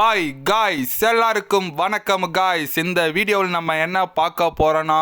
Hi guys எல்லாருக்கும் வணக்கம் guys இந்த வீடியோவில் நம்ம என்ன பார்க்க போகிறோன்னா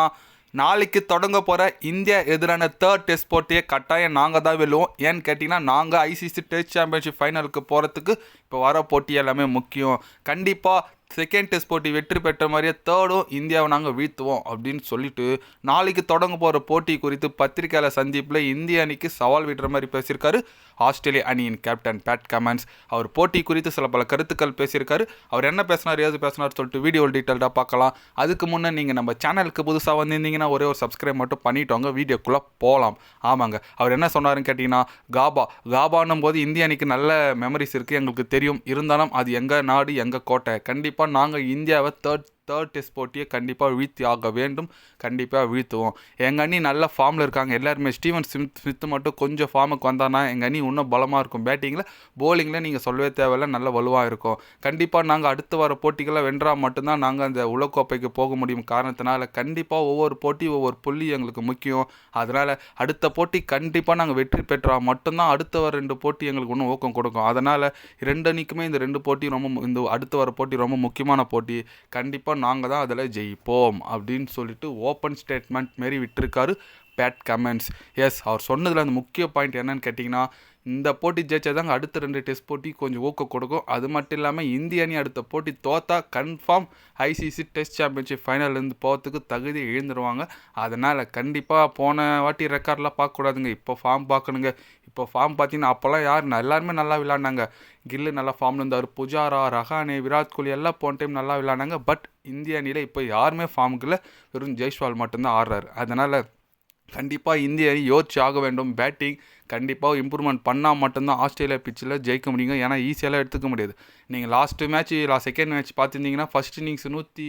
நாளைக்கு தொடங்க போகிற இந்தியா எதிரான தேர்ட் டெஸ்ட் போட்டியை கட்டாயம் நாங்கள் தான் வெல்லுவோம். ஏன்னு கேட்டிங்கன்னா நாங்கள் ஐசிசி டெஸ்ட் சாம்பியன்ஷிப் ஃபைனலுக்கு போகிறதுக்கு இப்போ வர போட்டி எல்லாமே முக்கியம். கண்டிப்பாக செகண்ட் டெஸ்ட் போட்டி வெற்றி பெற்ற மாதிரியே தேர்டும் இந்தியாவை நாங்கள் வீழ்த்துவோம் அப்படின்னு சொல்லிட்டு நாளைக்கு தொடங்க போகிற போட்டி குறித்து பத்திரிகையாளர் சந்திப்பில் இந்திய அணிக்கு சவால் விடுற மாதிரி பேசியிருக்காரு ஆஸ்திரேலிய அணியின் கேப்டன் பேட் கமன்ஸ் அவர் போட்டி குறித்து சில பல கருத்துக்கள் பேசியிருக்காரு. அவர் என்ன பேசினார் ஏது பேசினார் சொல்லிட்டு வீடியோ டீட்டெயில்டாக பார்க்கலாம். அதுக்கு முன்னே நீங்கள் நம்ம சேனலுக்கு புதுசாக வந்திருந்தீங்கன்னா ஒரே ஒரு சப்ஸ்கிரைப் மட்டும் பண்ணிட்டோங்க. வீடியோக்குள்ளே போகலாம் ஆமாங்க. அவர் என்ன சொன்னாருன்னு கேட்டிங்கன்னா காபா காபான்னும் போது இந்திய அணிக்கு நல்ல மெமரிஸ் இருக்குது எங்களுக்கு தெரியும். இருந்தாலும் அது எங்கள் நாடு எங்கள் கோட்டை. கண்டிப்பாக நாங்கள் இந்தியாவை தேர்ட் தேர்ட் டெஸ்ட் போட்டியை கண்டிப்பாக வீழ்த்தி ஆக வேண்டும். கண்டிப்பாக வீழ்த்துவோம். எங்கள் அண்ணி நல்ல ஃபார்மில் இருக்காங்க. எல்லாருமே ஸ்டீவன் ஸ்மித் ஸ்மித் மட்டும் கொஞ்சம் ஃபார்முக்கு வந்தானா எங்கள் அண்ணி இன்னும் பலமாக இருக்கும். பேட்டிங்கில் போலிங்கில் நீங்கள் சொல்லவே தேவையில்ல. நல்ல வலுவாக இருக்கும். கண்டிப்பாக நாங்கள் அடுத்து வர போட்டிகளை வென்றால் மட்டும்தான் நாங்கள் அந்த உலகக்கோப்பைக்கு போக முடியும். காரணத்தினால கண்டிப்பாக ஒவ்வொரு போட்டி ஒவ்வொரு புள்ளி எங்களுக்கு முக்கியம். அதனால் அடுத்த போட்டி கண்டிப்பாக நாங்கள் வெற்றி பெற்றால் மட்டும்தான் அடுத்த வர ரெண்டு போட்டி எங்களுக்கு இன்னும் ஊக்கம் கொடுக்கும். அதனால் ரெண்டு அணிக்குமே இந்த ரெண்டு போட்டி ரொம்ப இந்த அடுத்து வர போட்டி ரொம்ப முக்கியமான போட்டி. கண்டிப்பாக நாங்கள் தான் அதில் ஜெயிப்போம் அப்படின்னு சொல்லிட்டு ஓப்பன் ஸ்டேட்மெண்ட் மாரி விட்டுருக்காரு. பேட் கமெண்ட்ஸ் எஸ் அவர் சொன்னதில் அந்த முக்கிய பாயிண்ட் என்னன்னு கேட்டிங்கன்னா இந்த போட்டி ஜெயிச்சாதாங்க அடுத்த ரெண்டு டெஸ்ட் போட்டி கொஞ்சம் ஊக்கம் கொடுக்கும். அது மட்டும் இல்லாமல் இந்திய அணி அடுத்த போட்டி தோத்தா கன்ஃபார்ம் ஐசிசி டெஸ்ட் சாம்பியன்ஷிப் ஃபைனல்லேருந்து போகிறதுக்கு தகுதி எழுந்துருவாங்க அதனால் கண்டிப்பாக போன வாட்டி ரெக்கார்ட்லாம் பார்க்கக்கூடாதுங்க இப்போ ஃபார்ம் பார்க்கணுங்க. இப்போ ஃபார்ம் பார்த்தீங்கன்னா அப்போல்லாம் யார் எல்லாருமே நல்லா விளாண்டாங்க கில்லு நல்லா ஃபார்மில் இருந்தார். புஜாரா ரஹானே விராட் கோலி எல்லாம் போன டைம் நல்லா விளாண்டாங்க பட் இந்திய அணியில் இப்போ யாருமே ஃபார்முக்கு இல்லை வெறும் ஜெய்ஸ்வால் மட்டும்தான் ஆடுறாரு. அதனால் கண்டிப்பாக இந்திய அணி யோசிச்சு ஆக வேண்டும். பேட்டிங் கண்டிப்பாக இம்ப்ரூவ்மெண்ட் பண்ணால் மட்டும்தான் ஆஸ்திரேலியா பிச்சில் ஜெயிக்க முடியுங்க. ஏன்னா ஈஸியாலாம் எடுத்துக்க முடியாது. நீங்கள் last match last second match பார்த்துருந்தீங்கன்னா ஃபர்ஸ்ட் இன்னிங்ஸ் நூற்றி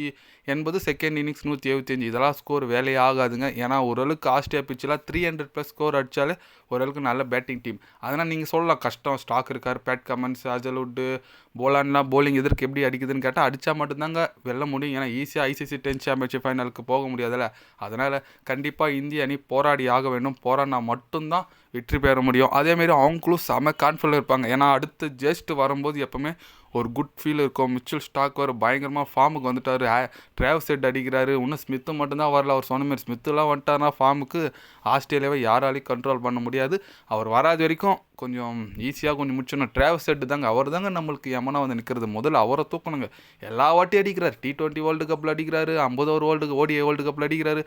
எண்பது செகண்ட் இன்னிங்ஸ் நூற்றி எழுபத்தஞ்சு இதெல்லாம் ஸ்கோர் வேலையே ஆகாதுங்க. ஏன்னா ஓரளவுக்கு ஆஸ்திரேலியா பிச்சில் த்ரீ ஹண்ட்ரட் ப்ளஸ் ஸ்கோர் அடித்தாலே ஓரளவுக்கு நல்ல பேட்டிங் டீம் அதனால் நீங்கள் சொல்லலாம். கஷ்டம். ஸ்டாக் இருக்கார். பேட் கமன்ஸ் அஜல்வுட்டு போலான்லாம் போலிங் எதற்கு எப்படி அடிக்குதுன்னு கேட்டால் அடித்தா மட்டும்தாங்க வெல்ல முடியும். ஏன்னா ஈஸியாக ஐசிசி டென் சாம்பியன்ஷிப் ஃபைனலுக்கு போக முடியாதுல்ல. அதனால் கண்டிப்பாக இந்திய அணி போராடி ஆக வேண்டும். போராடினா மட்டும்தான் வெற்றி பெற முடியும். அதேமாரி அவங்களும் செம கான்ஃபிடன்ட் இருப்பாங்க. ஏன்னா அடுத்து ஜெஸ்ட் வரும்போது எப்போவுமே ஒரு குட் ஃபீல் இருக்கும். மிச்சல் ஸ்டாக் வர பயங்கரமாக ஃபார்முக்கு வந்துட்டார். ட்ராவ் செட் அடிக்கிறாரு. இன்னும் ஸ்மித்து மட்டும்தான் வரல. அவர் சொன்ன மாதிரி ஸ்மித்துலாம் வந்துட்டார்னா ஃபார்முக்கு ஆஸ்திரேலியாவை யாராலையும் கண்ட்ரோல் பண்ண முடியாது. அவர் வராது வரைக்கும் கொஞ்சம் ஈஸியாக கொஞ்சம் முடிச்சிடணும் ட்ராவல் செட்டு தாங்க. அவர் தாங்க நம்மளுக்கு எமனா வந்து நிற்கிறது முதல்ல அவரை தூக்கணுங்க. எல்லா வாட்டியும் அடிக்கிறார். டி டுவெண்ட்டி வேர்ல்டு கப்பில் அடிக்கிறாரு. ஐம்பது ஓவர் வேர்ல்டு ஓடிஏ வேர்ல்டு கப்பில் அடிக்கிறாரு.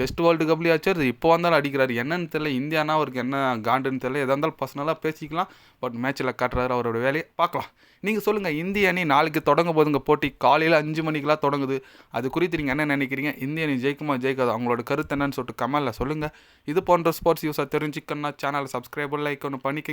டெஸ்ட் வேர்ல்டு கப்லேயே ஆச்சு இப்போ வந்தாலும் அடிக்கிறார். என்னன்னு தெரியல. இந்தியானா அவருக்கு என்ன காண்டுன்னு தெரியல. எதாக இருந்தாலும் பர்சனலாக பேசிக்கலாம். பட் மேட்ச்சில் காட்டுறாரு அவரோட வேலையை பார்க்கலாம். நீங்கள் சொல்லுங்கள் இந்திய அணி நாளைக்கு தொடங்க போதுங்க போட்டி காலையில் அஞ்சு மணிக்கெலாம் தொடங்குது. அது குறித்து நீங்கள் என்ன நினைக்கிறீங்க? இந்திய அணி ஜெயிக்குமா ஜெயிக்காது? அவங்களோட கருத்து என்னன்னு சொல்லிட்டு கமெண்டில் சொல்லுங்கள் இது போன்ற ஸ்போர்ட்ஸ் யூஸாக தெரிஞ்சுக்கணும்னா சேனலை சப்ஸ்கிரைபர் லைக் ஒன்று பண்ணிக்கோங்க.